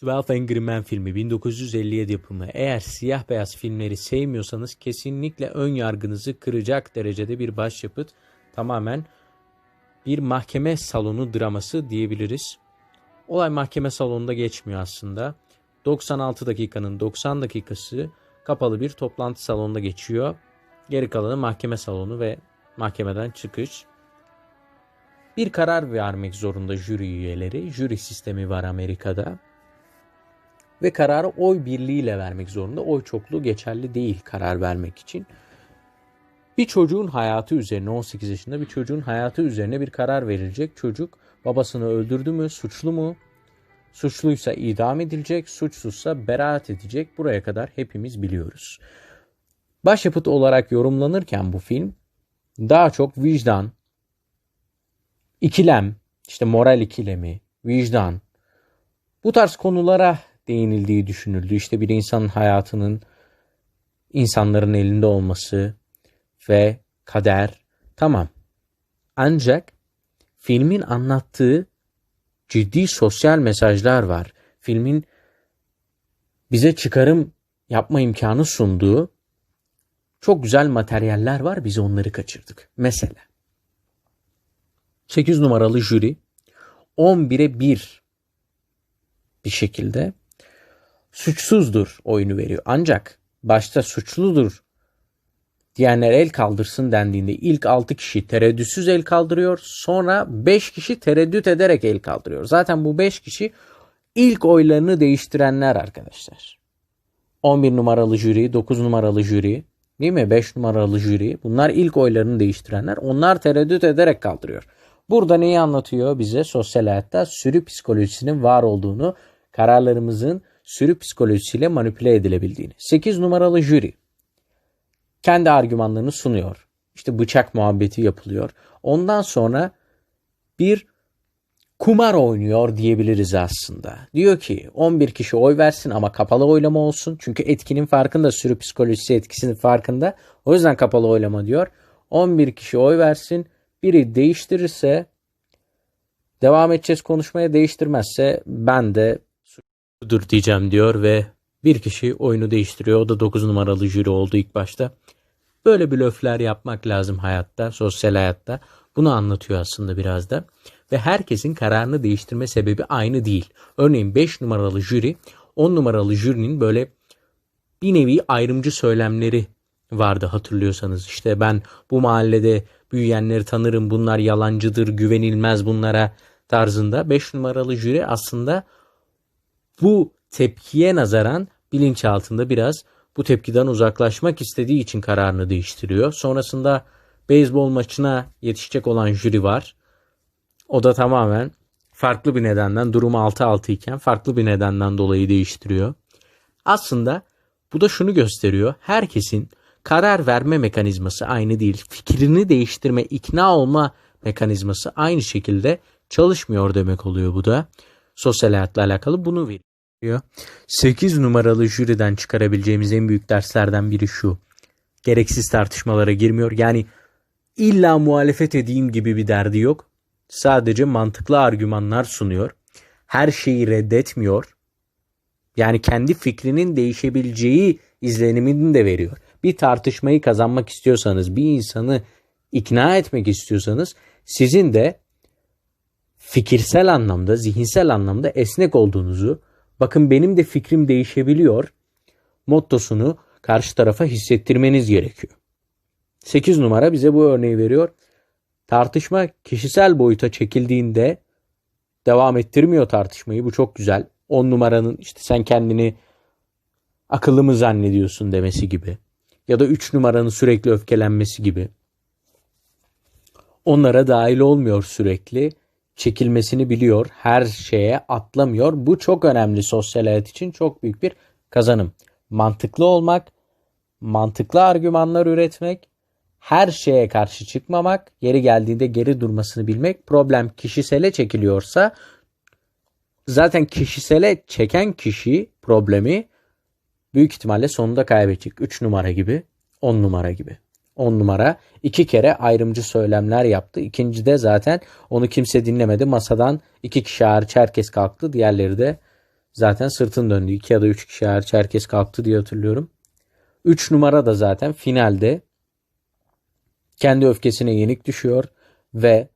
Twelve Angry Men filmi 1957 yapımı. Eğer siyah beyaz filmleri sevmiyorsanız kesinlikle ön yargınızı kıracak derecede bir başyapıt. Tamamen bir mahkeme salonu draması diyebiliriz. Olay mahkeme salonunda geçmiyor aslında. 96 dakikanın 90 dakikası kapalı bir toplantı salonunda geçiyor. Geri kalanı mahkeme salonu ve mahkemeden çıkış. Bir karar vermek zorunda jüri üyeleri. Jüri sistemi var Amerika'da. Ve kararı oy birliğiyle vermek zorunda. Oy çokluğu geçerli değil karar vermek için. Bir çocuğun hayatı üzerine 18 yaşında bir çocuğun hayatı üzerine bir karar verilecek. Çocuk babasını öldürdü mü, suçlu mu? Suçluysa idam edilecek, suçsuzsa beraat edecek. Buraya kadar hepimiz biliyoruz. Başyapıt olarak yorumlanırken bu film daha çok vicdan, ikilem, işte moral ikilemi, vicdan bu tarz konulara değinildiği düşünüldü. İşte bir insanın hayatının insanların elinde olması ve kader tamam. Ancak filmin anlattığı ciddi sosyal mesajlar var. Filmin bize çıkarım yapma imkanı sunduğu çok güzel materyaller var. Biz onları kaçırdık. Mesela 8 numaralı jüri 11'e 1 bir şekilde suçsuzdur oyunu veriyor. Ancak başta suçludur diyenler el kaldırsın dendiğinde ilk 6 kişi tereddütsüz el kaldırıyor. Sonra 5 kişi tereddüt ederek el kaldırıyor. Zaten bu 5 kişi ilk oylarını değiştirenler arkadaşlar. 11 numaralı jüri, 9 numaralı jüri, değil mi? 5 numaralı jüri. Bunlar ilk oylarını değiştirenler. Onlar tereddüt ederek kaldırıyor. Burada neyi anlatıyor bize? Sosyal hayatta sürü psikolojisinin var olduğunu, kararlarımızın sürü psikolojisiyle manipüle edilebildiğini. 8 numaralı jüri kendi argümanlarını sunuyor. İşte bıçak muhabbeti yapılıyor. Ondan sonra bir kumar oynuyor diyebiliriz aslında. Diyor ki 11 kişi oy versin ama kapalı oylama olsun. Çünkü etkinin farkında, sürü psikolojisi etkisinin farkında. O yüzden kapalı oylama diyor. 11 kişi oy versin. Biri değiştirirse devam edeceğiz konuşmaya değiştirmezse ben de suçludur diyeceğim diyor ve bir kişi oyunu değiştiriyor. O da 9 numaralı jüri oldu ilk başta. Böyle blöfler yapmak lazım hayatta, sosyal hayatta. Bunu anlatıyor aslında biraz da. Ve herkesin kararını değiştirme sebebi aynı değil. Örneğin 5 numaralı jüri 10 numaralı jürinin böyle bir nevi ayrımcı söylemleri vardı hatırlıyorsanız. İşte ben bu mahallede büyüyenleri tanırım bunlar yalancıdır güvenilmez bunlara tarzında. 5 numaralı jüri aslında bu tepkiye nazaran bilinçaltında biraz bu tepkiden uzaklaşmak istediği için kararını değiştiriyor. Sonrasında beyzbol maçına yetişecek olan jüri var. O da tamamen farklı bir nedenden durum 6-6 iken farklı bir nedenden dolayı değiştiriyor. Aslında bu da şunu gösteriyor. Herkesin karar verme mekanizması aynı değil. Fikrini değiştirme, ikna olma mekanizması aynı şekilde çalışmıyor demek oluyor bu da. Sosyal hayatla alakalı bunu veriyor. 8 numaralı jüriden çıkarabileceğimiz en büyük derslerden biri şu. Gereksiz tartışmalara girmiyor. Yani illa muhalefet edeyim gibi bir derdi yok. Sadece mantıklı argümanlar sunuyor. Her şeyi reddetmiyor. Yani kendi fikrinin değişebileceği izlenimini de veriyor. Bir tartışmayı kazanmak istiyorsanız, bir insanı ikna etmek istiyorsanız sizin de fikirsel anlamda, zihinsel anlamda esnek olduğunuzu, bakın benim de fikrim değişebiliyor mottosunu karşı tarafa hissettirmeniz gerekiyor. 8 numara bize bu örneği veriyor. Tartışma kişisel boyuta çekildiğinde devam ettirmiyor tartışmayı. Bu çok güzel. 10 numaranın işte sen kendini akıllı mı zannediyorsun demesi gibi. Ya da 3 numaranın sürekli öfkelenmesi gibi. Onlara dahil olmuyor sürekli. Çekilmesini biliyor. Her şeye atlamıyor. Bu çok önemli sosyal hayat için çok büyük bir kazanım. Mantıklı olmak, mantıklı argümanlar üretmek, her şeye karşı çıkmamak, yeri geldiğinde geri durmasını bilmek. Problem kişisele çekiliyorsa zaten kişisele çeken kişi problemi büyük ihtimalle sonunda kaybedecek. 3 numara gibi, 10 numara gibi. 10 numara iki kere ayrımcı söylemler yaptı. İkinci de zaten onu kimse dinlemedi. Masadan iki kişi hariç herkes kalktı. Diğerleri de zaten sırtın döndü. 2 ya da 3 kişi hariç herkes kalktı diye hatırlıyorum. 3 numara da zaten finalde kendi öfkesine yenik düşüyor ve